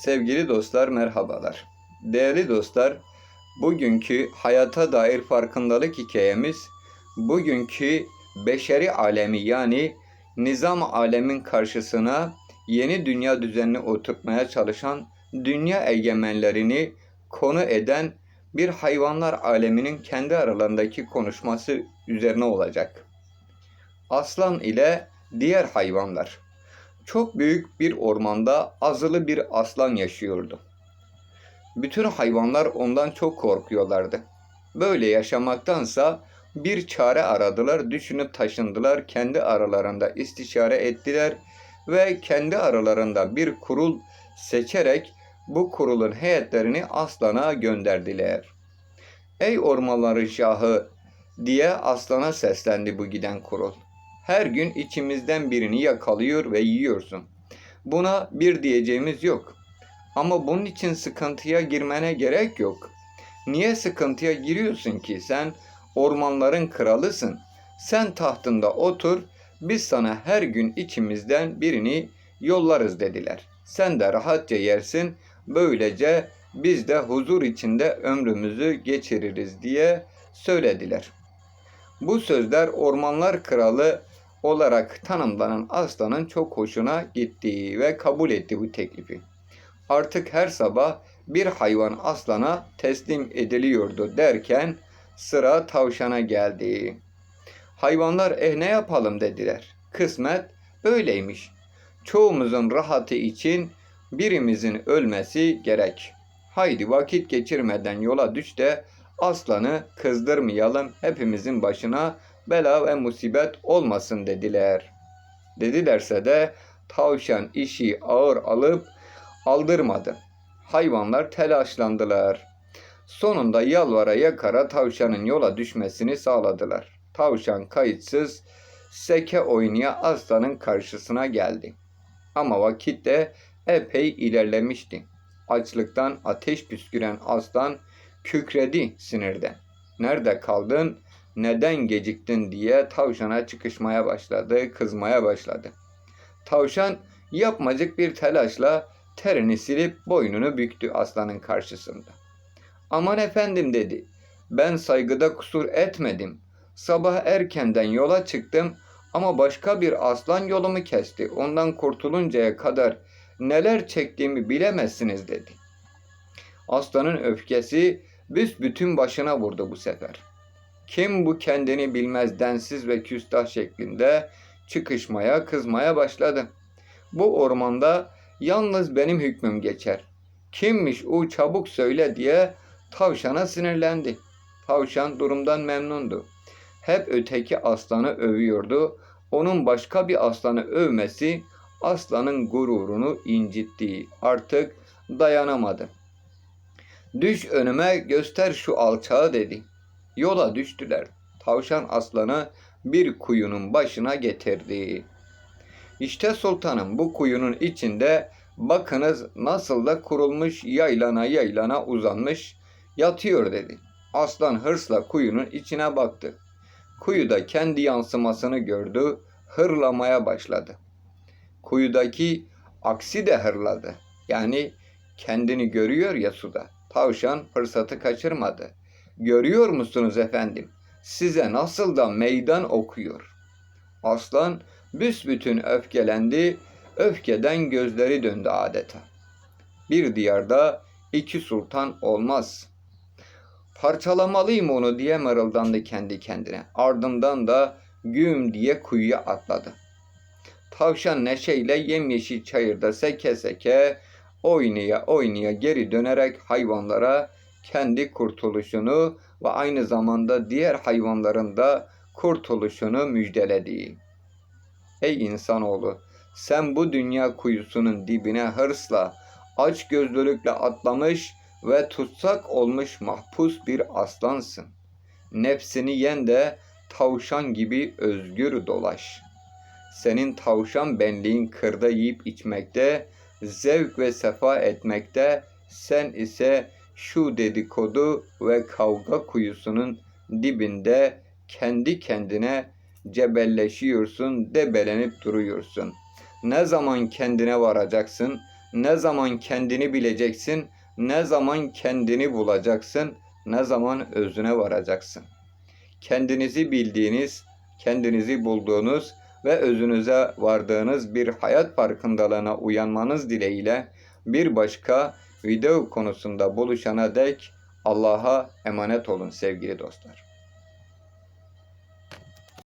Sevgili dostlar merhabalar. Değerli dostlar, bugünkü hayata dair farkındalık hikayemiz bugünkü beşeri alemi yani nizam alemin karşısına yeni dünya düzenini oturtmaya çalışan dünya egemenlerini konu eden bir hayvanlar aleminin kendi aralarındaki konuşması üzerine olacak. Aslan ile diğer hayvanlar. Çok büyük bir ormanda azılı bir aslan yaşıyordu. Bütün hayvanlar ondan çok korkuyorlardı. Böyle yaşamaktansa bir çare aradılar, düşünüp taşındılar, kendi aralarında istişare ettiler ve kendi aralarında bir kurul seçerek bu kurulun heyetlerini aslana gönderdiler. Ey ormanların şahı diye aslana seslendi bu giden kurul. Her gün içimizden birini yakalıyor ve yiyorsun. Buna bir diyeceğimiz yok. Ama bunun için sıkıntıya girmene gerek yok. Niye sıkıntıya giriyorsun ki? Sen ormanların kralısın. Sen tahtında otur, biz sana her gün içimizden birini yollarız dediler. Sen de rahatça yersin, böylece biz de huzur içinde ömrümüzü geçiririz diye söylediler. Bu sözler ormanlar kralı olarak tanımlanan aslanın çok hoşuna gitti ve kabul etti bu teklifi. Artık her sabah bir hayvan aslana teslim ediliyordu derken sıra tavşana geldi. Hayvanlar eh ne yapalım dediler. Kısmet öyleymiş. Çoğumuzun rahatı için birimizin ölmesi gerek. Haydi vakit geçirmeden yola düş de aslanı kızdırmayalım hepimizin başına bela ve musibet olmasın dediler. Dedilerse de tavşan işi ağır alıp aldırmadı. Hayvanlar telaşlandılar. Sonunda yalvara yakara tavşanın yola düşmesini sağladılar. Tavşan kayıtsız seke oynaya aslanın karşısına geldi. Ama vakit de epey ilerlemişti. Açlıktan ateş püsküren aslan kükredi sinirden. Nerede kaldın? Neden geciktin diye tavşana çıkışmaya başladı, kızmaya başladı. Tavşan yapmacık bir telaşla terini silip boynunu büktü aslanın karşısında. Aman efendim dedi. Ben saygıda kusur etmedim. Sabah erkenden yola çıktım ama başka bir aslan yolumu kesti. Ondan kurtuluncaya kadar neler çektiğimi bilemezsiniz dedi. Aslanın öfkesi büsbütün başına vurdu bu sefer. Kim bu kendini bilmez densiz ve küstah şeklinde çıkışmaya, kızmaya başladı. Bu ormanda yalnız benim hükmüm geçer. Kimmiş o çabuk söyle diye tavşana sinirlendi. Tavşan durumdan memnundu. Hep öteki aslanı övüyordu. Onun başka bir aslanı övmesi aslanın gururunu incitti. Artık dayanamadı. Düş önüme göster şu alçağı dedi. Yola düştüler. Tavşan aslanı bir kuyunun başına getirdi. İşte sultanım bu kuyunun içinde bakınız nasıl da kurulmuş yaylana yaylana uzanmış yatıyor dedi. Aslan hırsla kuyunun içine baktı. Kuyuda kendi yansımasını gördü, hırlamaya başladı. Kuyudaki aksi de hırladı. Yani kendini görüyor ya suda. Tavşan fırsatı kaçırmadı. Görüyor musunuz efendim? Size nasıl da meydan okuyor. Aslan büsbütün öfkelendi, öfkeden gözleri döndü adeta. Bir diyarda iki sultan olmaz. Parçalamalıyım onu diye mırıldandı kendi kendine. Ardından da güm diye kuyuya atladı. Tavşan neşeyle yemyeşil çayırda seke seke oynaya oynaya geri dönerek hayvanlara kendi kurtuluşunu ve aynı zamanda diğer hayvanların da kurtuluşunu müjdeledi. Ey insanoğlu, sen bu dünya kuyusunun dibine hırsla, aç gözlülükle atlamış ve tutsak olmuş mahpus bir aslansın. Nefsini yen de tavşan gibi özgür dolaş. Senin tavşan benliğin kırda yiyip içmekte, zevk ve sefa etmekte, sen ise şu dedikodu ve kavga kuyusunun dibinde kendi kendine cebelleşiyorsun, debelenip duruyorsun. Ne zaman kendine varacaksın, Ne zaman kendini bileceksin, ne zaman kendini bulacaksın, ne zaman özüne varacaksın. Kendinizi bildiğiniz, kendinizi bulduğunuz ve özünüze vardığınız bir hayat farkındalığına uyanmanız dileğiyle bir başka video konusunda buluşana dek Allah'a emanet olun sevgili dostlar.